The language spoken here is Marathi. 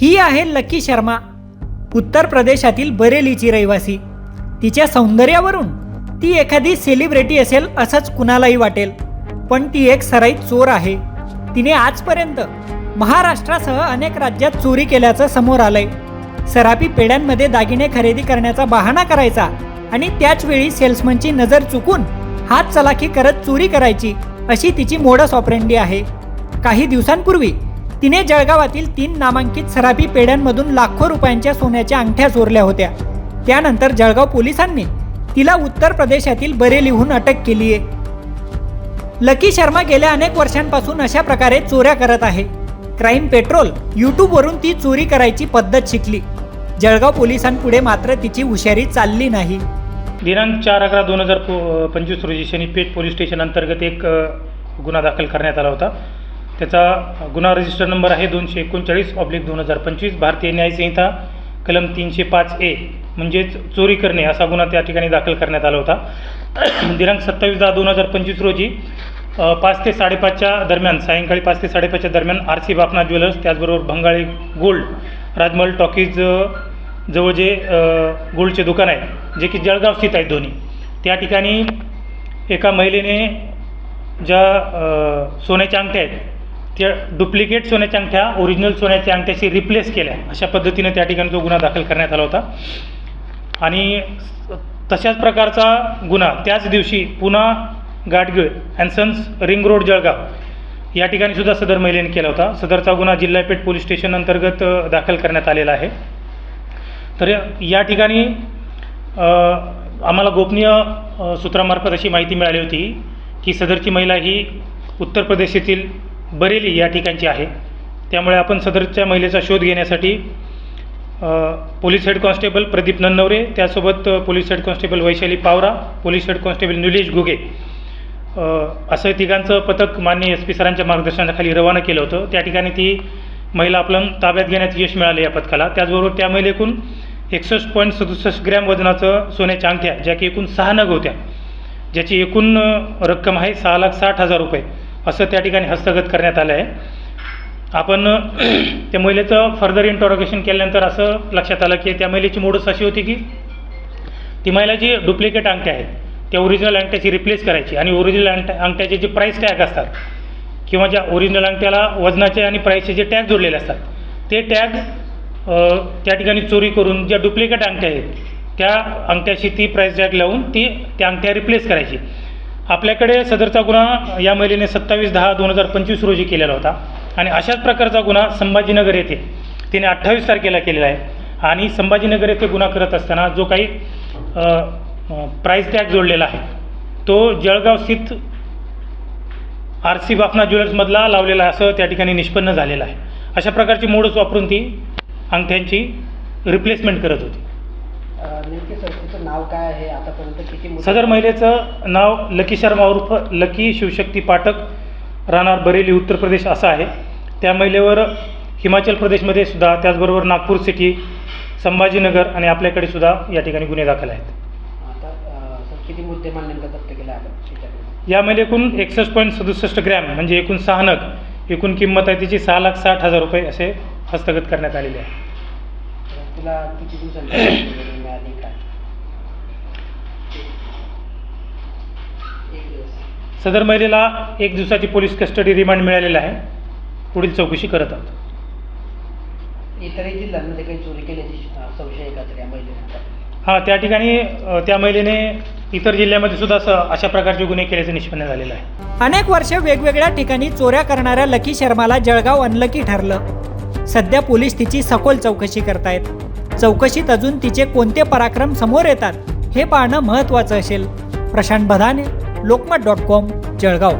ही आहे लकी शर्मा. उत्तर प्रदेशातील बरेलीची रहिवासी. तिच्या सौंदर्यावरून ती एखादी सेलिब्रिटी असेल असंच कुणालाही वाटेल. पण ती एक सराई चोर आहे. तिने आजपर्यंत महाराष्ट्रासह अनेक राज्यात चोरी केल्याचं समोर आलंय. सरापी पेड्यांमध्ये दागिने खरेदी करण्याचा बहाणा करायचा आणि त्याच वेळी सेल्समनची नजर चुकून हात चलाखी करत चोरी करायची अशी तिची मोडस ऑपरेंडी आहे. काही दिवसांपूर्वी तिने जळगावातील तीन नामांकित सराफी पेढ्यांमधून लाखो रुपयांच्या सोन्याच्या अंगठ्या चोरल्या होत्या. त्यानंतर जळगाव पोलिसांनी तिला उत्तर प्रदेशातील बरेलीहून अटक केली आहे. लकी शर्मा गेल्या अनेक वर्षांपासून अशा प्रकारे चोऱ्या करत आहे. क्राईम पेट्रोल यूट्यूबवरून ती चोरी करायची पद्धत शिकली. जळगाव पोलिसांपुढे मात्र तिची हुशारी चालली नाही. दिनांक चार अकरा दोन हजार पंचवीस रोजी शनीपेठ पोलीस स्टेशन अंतर्गत एक गुन्हा दाखल करण्यात आला होता. त्याचा गुन्हा रजिस्टर नंबर आहे दोनशे एकोणचाळीस ऑब्लिक दोन हजार पंचवीस भारतीय न्यायसंहिता कलम तीनशे पाच ए म्हणजेच चोरी करणे असा गुन्हा त्या ठिकाणी दाखल करण्यात आला होता. दिनांक सत्तावीस दहा दोन हजार पंचवीस रोजी पाच ते साडेपाचच्या दरम्यान सायंकाळी पाच ते साडेपाचच्या दरम्यान आर सी बापना ज्वेलर्स त्याचबरोबर बंगाळी गोल्ड राजमहल टॉकीज जवळ जे गोल्डचे दुकान आहे जे की जळगाव स्थित आहेत दोन्ही त्या ठिकाणी एका महिलेने ज्या सोन्याच्या अंगठ्या आहेत त्या डुप्लिकेट सोन्याच्या अंगठ्या ओरिजिनल सोन्याच्या अंगठ्याशी रिप्लेस केल्या. अशा पद्धतीनं त्या ठिकाणी तो गुन्हा दाखल करण्यात आला होता. आणि तशाच प्रकारचा गुन्हा त्याच दिवशी पुन्हा Gadgil and sons ring road Jalgaon या ठिकाणी सुद्धा सदर महिलेने केला होता. सदरचा गुन्हा जिल्हापेठ पोलीस स्टेशन अंतर्गत दाखल करण्यात आलेला आहे. तर या ठिकाणी आम्हाला गोपनीय सूत्रामार्फत अशी माहिती मिळाली होती की सदरची महिला ही उत्तर प्रदेशातील बरेली या ठिकाणची आहे. त्यामुळे आपण सदरच्या महिलेचा शोध घेण्यासाठी police head constable Pradeep Nannaware त्यासोबत police head constable Vaishali Pawara police head constable Nilesh Ghuge असं तिघांचं पथक माननीय एस पी सरांच्या मार्गदर्शनाखाली रवाना केलं होतं. त्या ठिकाणी ती महिला आपल्या ताब्यात घेण्यात यश मिळालं या पथकाला. त्याचबरोबर त्या महिलेकून एकसष्ट पॉईंट सदुसष्ट ग्रॅम वजनाचं सोन्याच्या अंगठ्या ज्या की एकूण सहा नग होत्या ज्याची एकूण रक्कम आहे सहा लाख साठ हजार रुपये. असं त्या ठिकाणी हस्तगत करण्यात आलं आहे. आपण त्या महिलेचं फर्दर इंटॉरोगेशन केल्यानंतर असं लक्षात आलं की त्या महिलेची मूडच अशी होती की ती महिला जी डुप्लिकेट अंगठ्या आहेत त्या ओरिजिनल अंगठ्याची रिप्लेस करायची आणि ओरिजिनल अंगठ्या अंगठ्याचे जे प्राईस टॅग असतात किंवा ज्या ओरिजिनल अंगठ्याला वजनाचे आणि प्राईसचे जे टॅग जोडलेले असतात ते टॅग त्या ठिकाणी चोरी करून ज्या डुप्लिकेट अंगठ्या आहेत त्या अंगठ्याशी ती प्राईस टॅग लावून ती त्या अंगठ्या रिप्लेस करायची. आपल्याकडे सदरचा गुन्हा या महिलेने सत्तावीस दहा दोन हजार पंचवीस रोजी केलेला होता. आणि अशाच प्रकारचा गुन्हा संभाजीनगर येथे तिने अठ्ठावीस तारखेला केलेला आहे. आणि संभाजीनगर येथे गुन्हा करत असताना जो काही प्राईस टॅग जोडलेला आहे तो जळगाव स्थित आर सी बाफना ज्वेलर्समधला लावलेला असं त्या ठिकाणी निष्पन्न झालेलं आहे. अशा प्रकारची मोडच वापरून ती अंगठ्यांची रिप्लेसमेंट करत होती. नेमके सर तिचं नाव काय आहे? आतापर्यंत किती मुलं- सदर महिलेचं नाव लकी शर्मा उर्फ लकी शिवशक्ती पाठक राहणार बरेली उत्तर प्रदेश असं आहे. त्या महिलेवर हिमाचल प्रदेशमध्ये सुद्धा त्याचबरोबर नागपूर सिटी संभाजीनगर आणि आपल्याकडे सुद्धा या ठिकाणी गुन्हे दाखल आहेत. आता अं, सर किती मुद्देमाल नेमका जप्त केला आपण त्याच्याकडून या महिलेकून एकसष्ट पॉईंट सदुसष्ट ग्रॅम म्हणजे एकूण सहा नग एकूण किंमत आहे तिची सहा लाख साठ हजार रुपये असे हस्तगत करण्यात आलेले आहे. तिला किती दिवसांची वगैरे मिळाली काय एक दिवस सदर महिलेला एक दिवसाची पोलीस कस्टडी रिमांड मिळालेला आहे. पुढील चौकशी करत आहोत. इतरही जिल्ह्यांमध्ये काही चोरी केल्याची संशय आहे का तर या महिलेनंतर? हां त्या ठिकाणी त्या महिलेने इतर जिल्ह्यामध्ये सुद्धा असं अशा प्रकारचे गुन्हे केल्याचं निष्पन्न झालेलं आहे. अनेक वर्ष वेगवेगळ्या ठिकाणी चोऱ्या करणाऱ्या लकी शर्माला जळगाव अनलकी ठरलं. सध्या पोलीस तिची सखोल चौकशी करतायत. चौकशीत अजून तिचे कोणते पराक्रम समोर येतात हे पाहणं महत्त्वाचं असेल. प्रशांत बधाने लोकमत डॉट कॉम जळगाव.